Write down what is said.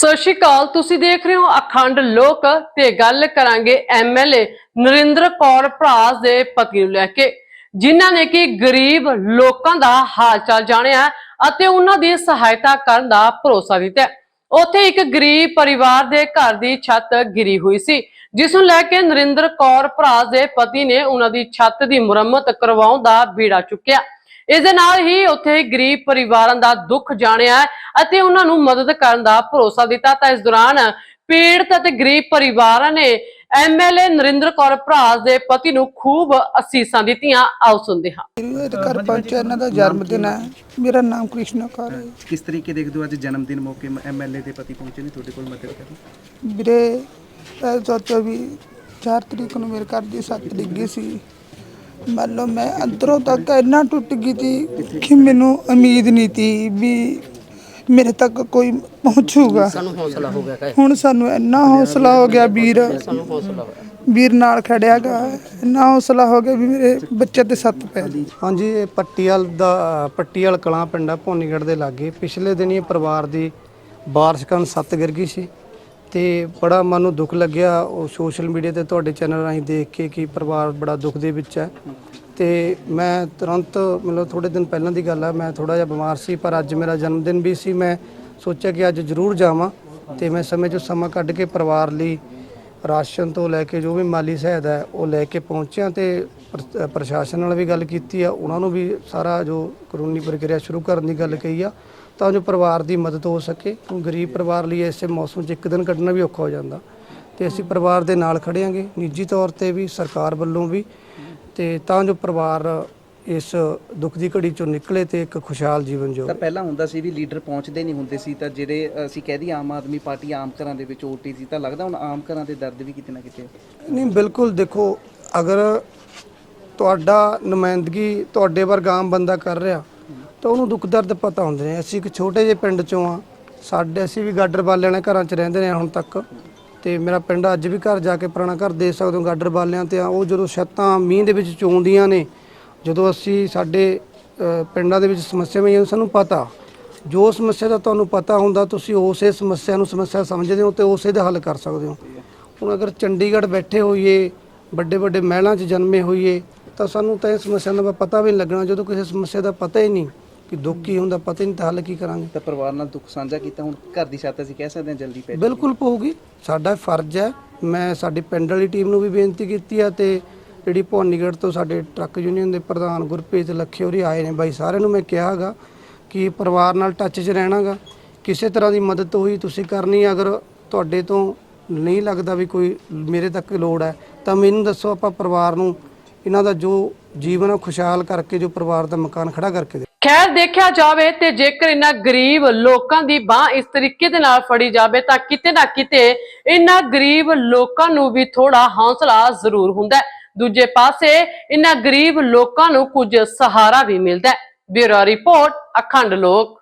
ਸਤਿ ਸ਼੍ਰੀ ਅਕਾਲ, ਤੁਸੀਂ ਦੇਖ ਰਹੇ ਹੋ ਅਖੰਡ ਲੋਕ ਤੇ ਗੱਲ ਕਰਾਂਗੇ ਐਮਐਲਏ ਨਰਿੰਦਰ ਕੌਰ ਭਰਾਸ ਦੇ ਪਤੀ ਨੂੰ ਲੈ ਕੇ, ਜਿਨ੍ਹਾਂ ਨੇ ਕਿ ਗਰੀਬ ਲੋਕਾਂ ਦਾ ਹਾਲ ਚਾਲ ਜਾਣਿਆ ਅਤੇ ਉਹਨਾਂ ਦੀ ਸਹਾਇਤਾ ਕਰਨ ਦਾ ਭਰੋਸਾ ਦਿੱਤਾ। ਉੱਥੇ ਇੱਕ ਗਰੀਬ ਪਰਿਵਾਰ ਦੇ ਘਰ ਦੀ ਛੱਤ ਗਿਰੀ ਹੋਈ ਸੀ, ਜਿਸ ਨੂੰ ਲੈ ਕੇ ਨਰਿੰਦਰ ਕੌਰ ਭਰਾਸ ਦੇ ਪਤੀ ਨੇ ਉਹਨਾਂ ਦੀ ਛੱਤ ਦੀ ਮੁਰੰਮਤ ਕਰਵਾਉਣ ਦਾ ਬੀੜਾ ਚੁੱਕਿਆ। ਇਸ ਦੇ ਨਾਲ ਹੀ ਉੱਥੇ ਗਰੀਬ ਪਰਿਵਾਰਾਂ ਦਾ ਦੁੱਖ ਜਾਣਿਆ ਅਤੇ ਉਹਨਾਂ ਨੂੰ ਮਦਦ ਕਰਨ ਦਾ ਭਰੋਸਾ ਦਿੱਤਾ। ਤਾਂ ਇਸ ਦੌਰਾਨ ਪੀੜਤ ਅਤੇ ਗਰੀਬ ਪਰਿਵਾਰਾਂ ਨੇ ਐਮਐਲਏ ਨਰਿੰਦਰ ਕੌਰ ਭਰਾਸ ਦੇ ਪਤੀ ਨੂੰ ਖੂਬ ਅਸੀਸਾਂ ਦਿੱਤੀਆਂ। ਆਓ ਸੁਣਦੇ ਹਾਂ। ਮੇਰੇ ਘਰ ਪਹੁੰਚਿਆ ਇਹਨਾਂ ਦਾ ਜਨਮ ਦਿਨ ਹੈ। ਮੇਰਾ ਨਾਮ ਕ੍ਰਿਸ਼ਨਾ ਕੌਰ ਹੈ। ਕਿਸ ਤਰੀਕੇ ਦੇਖਦੇ ਹੋ ਅੱਜ ਜਨਮ ਦਿਨ ਮੌਕੇ ਐਮਐਲਏ ਦੇ ਪਤੀ ਪਹੁੰਚੇ ਨੇ? ਤੁਹਾਡੇ ਕੋਲ ਮਦਦ ਕਰਨ। ਵੀਰੇ ਇਹ ਸੋਚੋ ਵੀ 4 ਤਰੀਕ ਨੂੰ ਮੇਰੇ ਘਰ ਦੀ ਸੱਤ ਡਿੱਗੀ ਸੀ। ਮੰਨ ਲਓ ਮੈਂ ਅੰਦਰੋਂ ਤੱਕ ਇੰਨਾ ਟੁੱਟ ਗਈ ਸੀ ਕਿ ਮੈਨੂੰ ਉਮੀਦ ਨਹੀਂ ਸੀ ਵੀ ਮੇਰੇ ਤੱਕ ਕੋਈ ਪਹੁੰਚੂਗਾ। ਸਾਨੂੰ ਹੌਸਲਾ ਹੋ ਗਿਆ ਕਿ ਹੁਣ ਸਾਨੂੰ ਇੰਨਾ ਹੌਸਲਾ ਹੋ ਗਿਆ ਵੀਰ। ਸਾਨੂੰ ਹੌਸਲਾ ਹੋਇਆ। ਵੀਰ ਨਾਲ ਖੜਿਆਗਾ ਇੰਨਾ ਹੌਸਲਾ ਹੋ ਗਿਆ ਵੀ ਮੇਰੇ ਬੱਚੇ ਤੇ ਸੱਤ ਪੈ ਗਈ ਹਾਂਜੀ ਇਹ ਪੱਟੀਆਲ ਦਾ ਪੱਟੀਆਲ ਕਲਾਂ ਪਿੰਡ ਆ ਭੋਨੀਗੜ੍ਹ ਦੇ ਲਾਗੇ। ਪਿਛਲੇ ਦਿਨ ਇਹ ਪਰਿਵਾਰ ਦੀ ਬਾਰਿਸ਼ ਕਾਰਨ ਸੱਤ ਗਿਰ ਗਈ ਸੀ। ਤੇ ਬੜਾ ਮਨ ਨੂੰ ਦੁੱਖ ਲੱਗਿਆ ਉਹ ਸੋਸ਼ਲ ਮੀਡੀਆ ਤੇ ਤੁਹਾਡੇ ਚੈਨਲ ਰਾਹੀਂ ਦੇਖ ਕੇ ਕਿ ਪਰਿਵਾਰ ਬੜਾ ਦੁੱਖ ਦੇ ਵਿੱਚ ਹੈ। ਤੇ ਮੈਂ ਤੁਰੰਤ ਮਤਲਬ ਥੋੜੇ ਦਿਨ ਪਹਿਲਾਂ ਦੀ ਗੱਲ ਆ, ਮੈਂ ਥੋੜਾ ਜਿਹਾ ਬਿਮਾਰ ਸੀ, ਪਰ ਅੱਜ ਮੇਰਾ ਜਨਮ ਦਿਨ ਵੀ ਸੀ। ਮੈਂ ਸੋਚਿਆ ਕਿ ਅੱਜ ਜ਼ਰੂਰ ਜਾਵਾਂ ਤੇ ਮੈਂ ਸਮੇਂ 'ਚੋਂ ਸਮਾਂ ਕੱਢ ਕੇ ਪਰਿਵਾਰ ਲਈ ਰਾਸ਼ਨ ਤੋਂ ਲੈ ਕੇ ਜੋ ਵੀ ਮਾਲੀ ਸਹਾਇਤਾ ਹੈ, ਉਹ ਲੈ ਕੇ ਪਹੁੰਚਿਆ ਤੇ ਪ੍ਰ- ਪ੍ਰਸ਼ਾਸਨ ਨਾਲ ਵੀ ਗੱਲ ਕੀਤੀ ਆ ਉਹਨਾਂ ਨੂੰ ਵੀ ਸਾਰਾ ਜੋ ਕਾਨੂੰਨੀ ਪ੍ਰਕਿਰਿਆ ਸ਼ੁਰੂ ਕਰਨ ਦੀ ਗੱਲ ਕਹੀ ਆ ਤਾਂ ਜੋ ਪਰਿਵਾਰ ਦੀ ਮਦਦ ਹੋ ਸਕੇ। ਕਿਉਂਕਿ ਗਰੀਬ ਪਰਿਵਾਰ ਲਈ ਇਸੇ ਮੌਸਮ 'ਚ ਇੱਕ ਦਿਨ ਕੱਢਣਾ ਵੀ ਔਖਾ ਹੋ ਜਾਂਦਾ। ਤੇ ਅਸੀਂ ਪਰਿਵਾਰ ਦੇ ਨਾਲ ਖੜਿਆਂਗੇ ਨਿੱਜੀ ਤੌਰ ਤੇ ਵੀ ਸਰਕਾਰ ਵੱਲੋਂ ਵੀ। ਤੇ ਤਾਂ ਜੋ ਪਰਿਵਾਰ ਇਸ ਦੁੱਖ ਦੀ ਘੜੀ ਚੋਂ ਨਿਕਲੇ ਤੇ ਇੱਕ ਖੁਸ਼ਹਾਲ ਜੀਵਨ ਤਾਂ ਪਹਿਲਾਂ ਹੁੰਦਾ ਸੀ ਵੀ ਲੀਡਰ ਪਹੁੰਚਦੇ ਨਹੀਂ ਹੁੰਦੇ ਸੀ ਤਾਂ ਜਿਹੜੇ ਅਸੀਂ ਕਹਿ ਦਈਏ ਆਮ ਆਦਮੀ ਪਾਰਟੀ ਆਮ ਘਰਾਂ ਦੇ ਵਿੱਚ ਓਟੀ ਸੀ ਤਾਂ ਲੱਗਦਾ ਹੁਣ ਆਮ ਘਰਾਂ ਦੇ ਦਰਦ ਵੀ ਕਿਤੇ ਨਾ ਕਿਤੇ। ਨਹੀਂ ਬਿਲਕੁਲ ਦੇਖੋ ਅਗਰ ਤੁਹਾਡਾ ਨੁਮਾਇੰਦਗੀ ਤੁਹਾਡੇ ਵਰਗਾ ਆਮ ਬੰਦਾ ਕਰ ਰਿਹਾ, ਤਾਂ ਉਹਨੂੰ ਦੁੱਖ ਦਰਦ ਪਤਾ ਹੁੰਦੇ ਨੇ। ਅਸੀਂ ਇੱਕ ਛੋਟੇ ਜਿਹੇ ਪਿੰਡ ਚੋਂ ਆ ਸਾਡੇ, ਅਸੀਂ ਵੀ ਗਾਡਰ ਬਾਲਿਆਂ ਨੇ ਘਰਾਂ 'ਚ ਰਹਿੰਦੇ ਨੇ ਹੁਣ ਤੱਕ। ਤੇ ਮੇਰਾ ਪਿੰਡ ਅੱਜ ਵੀ ਘਰ ਜਾ ਕੇ ਪੁਰਾਣਾ ਘਰ ਦੇ ਸਕਦੇ ਹੋ, ਗਾਡਰ ਵਾਲਿਆਂ ਤੇ ਆ। ਉਹ ਜਦੋਂ ਛੱਤਾਂ ਮੀਂਹ ਦੇ ਵਿੱਚ ਚੋਂਦੀਆਂ ਨੇ, ਜਦੋਂ ਅਸੀਂ ਸਾਡੇ ਪਿੰਡਾਂ ਦੇ ਵਿੱਚ ਸਮੱਸਿਆਵਾਂ ਆਈਆਂ, ਸਾਨੂੰ ਪਤਾ। ਜੋ ਸਮੱਸਿਆ ਦਾ ਤੁਹਾਨੂੰ ਪਤਾ ਹੁੰਦਾ, ਤੁਸੀਂ ਉਸੇ ਸਮੱਸਿਆ ਨੂੰ ਸਮੱਸਿਆ ਸਮਝਦੇ ਹੋ ਤੇ ਉਸੇ ਦਾ ਹੱਲ ਕਰ ਸਕਦੇ ਹੋ। ਹੁਣ ਅਗਰ ਚੰਡੀਗੜ੍ਹ ਬੈਠੇ ਹੋਈਏ ਵੱਡੇ ਵੱਡੇ ਮਹਿਲਾਂ 'ਚ ਜਨਮੇ ਹੋਈਏ ਤਾਂ ਸਾਨੂੰ ਤਾਂ ਇਹ ਸਮੱਸਿਆ ਦਾ ਪਤਾ ਵੀ ਨਹੀਂ ਲੱਗਣਾ। ਜਦੋਂ ਕਿਸੇ ਸਮੱਸਿਆ ਦਾ ਪਤਾ ਹੀ ਨਹੀਂ ਕਿ ਦੁੱਖ ਕੀ ਹੁੰਦਾ ਪਤਾ ਹੀ ਨਹੀਂ ਤਾਂ ਹੱਲ ਕੀ ਕਰਾਂਗੇ। ਤਾਂ ਪਰਿਵਾਰ ਨਾਲ ਦੁੱਖ ਸਾਂਝਾ ਕੀਤਾ ਹੁਣ ਘਰ ਦੀ ਛੱਤ ਅਸੀਂ ਕਹਿ ਸਕਦੇ ਹਾਂ ਜਲਦੀ ਪੈ ਬਿਲਕੁਲ ਪਊਗੀ। ਸਾਡਾ ਫਰਜ਼ ਹੈ ਮੈਂ ਸਾਡੀ ਪਿੰਡ ਵਾਲੀ ਟੀਮ ਨੂੰ ਵੀ ਬੇਨਤੀ ਕੀਤੀ ਆ ਤੇ ਜਿਹੜੀ ਭਵਾਨੀਗੜ੍ਹ ਤੋਂ ਸਾਡੇ ਟਰੱਕ ਯੂਨੀਅਨ ਦੇ ਪ੍ਰਧਾਨ ਗੁਰਪ੍ਰੀਤ ਲੱਖੇ ਹੋਰੀ ਆਏ ਨੇ ਬਾਈ ਸਾਰਿਆਂ ਨੂੰ ਮੈਂ ਕਿਹਾਗਾ ਕਿ ਪਰਿਵਾਰ ਨਾਲ ਟੱਚ 'ਚ ਰਹਿਣਾਗਾ। ਕਿਸੇ ਤਰ੍ਹਾਂ ਦੀ ਮਦਦ ਹੋਈ ਤੁਸੀਂ ਕਰਨੀ ਹੈ। ਅਗਰ ਤੁਹਾਡੇ ਤੋਂ ਨਹੀਂ ਲੱਗਦਾ ਵੀ ਕੋਈ ਮੇਰੇ ਤੱਕ ਲੋੜ ਹੈ ਤਾਂ ਮੈਨੂੰ ਦੱਸੋ ਆਪਾਂ ਪਰਿਵਾਰ ਨੂੰ ਇਹਨਾਂ ਦਾ ਜੋ ਜੀਵਨ ਹੈ ਖੁਸ਼ਹਾਲ ਕਰਕੇ, ਜੋ ਪਰਿਵਾਰ ਦਾ ਮਕਾਨ ਖੜਾ ਕਰਕੇ ਦੇ ਖੈਰ, ਦੇਖਿਆ ਜਾਵੇ ਤੇ ਜੇਕਰ ਇਹਨਾਂ ਗਰੀਬ ਲੋਕਾਂ ਦੀ ਬਾਹ ਇਸ ਤਰੀਕੇ ਦੇ ਨਾਲ ਫੜੀ ਜਾਵੇ, ਤਾਂ ਕਿਤੇ ਨਾ ਕਿਤੇ ਇਹਨਾਂ ਗਰੀਬ ਲੋਕਾਂ ਨੂੰ ਵੀ ਥੋੜਾ ਹੌਸਲਾ ਜ਼ਰੂਰ ਹੁੰਦਾ ਦੂਜੇ ਪਾਸੇ ਇਹਨਾਂ ਗਰੀਬ ਲੋਕਾਂ ਨੂੰ ਕੁਝ ਸਹਾਰਾ ਵੀ ਮਿਲਦਾ ਬਿਊਰੋ ਰਿਪੋਰਟ, ਅਖੰਡ ਲੋਕ।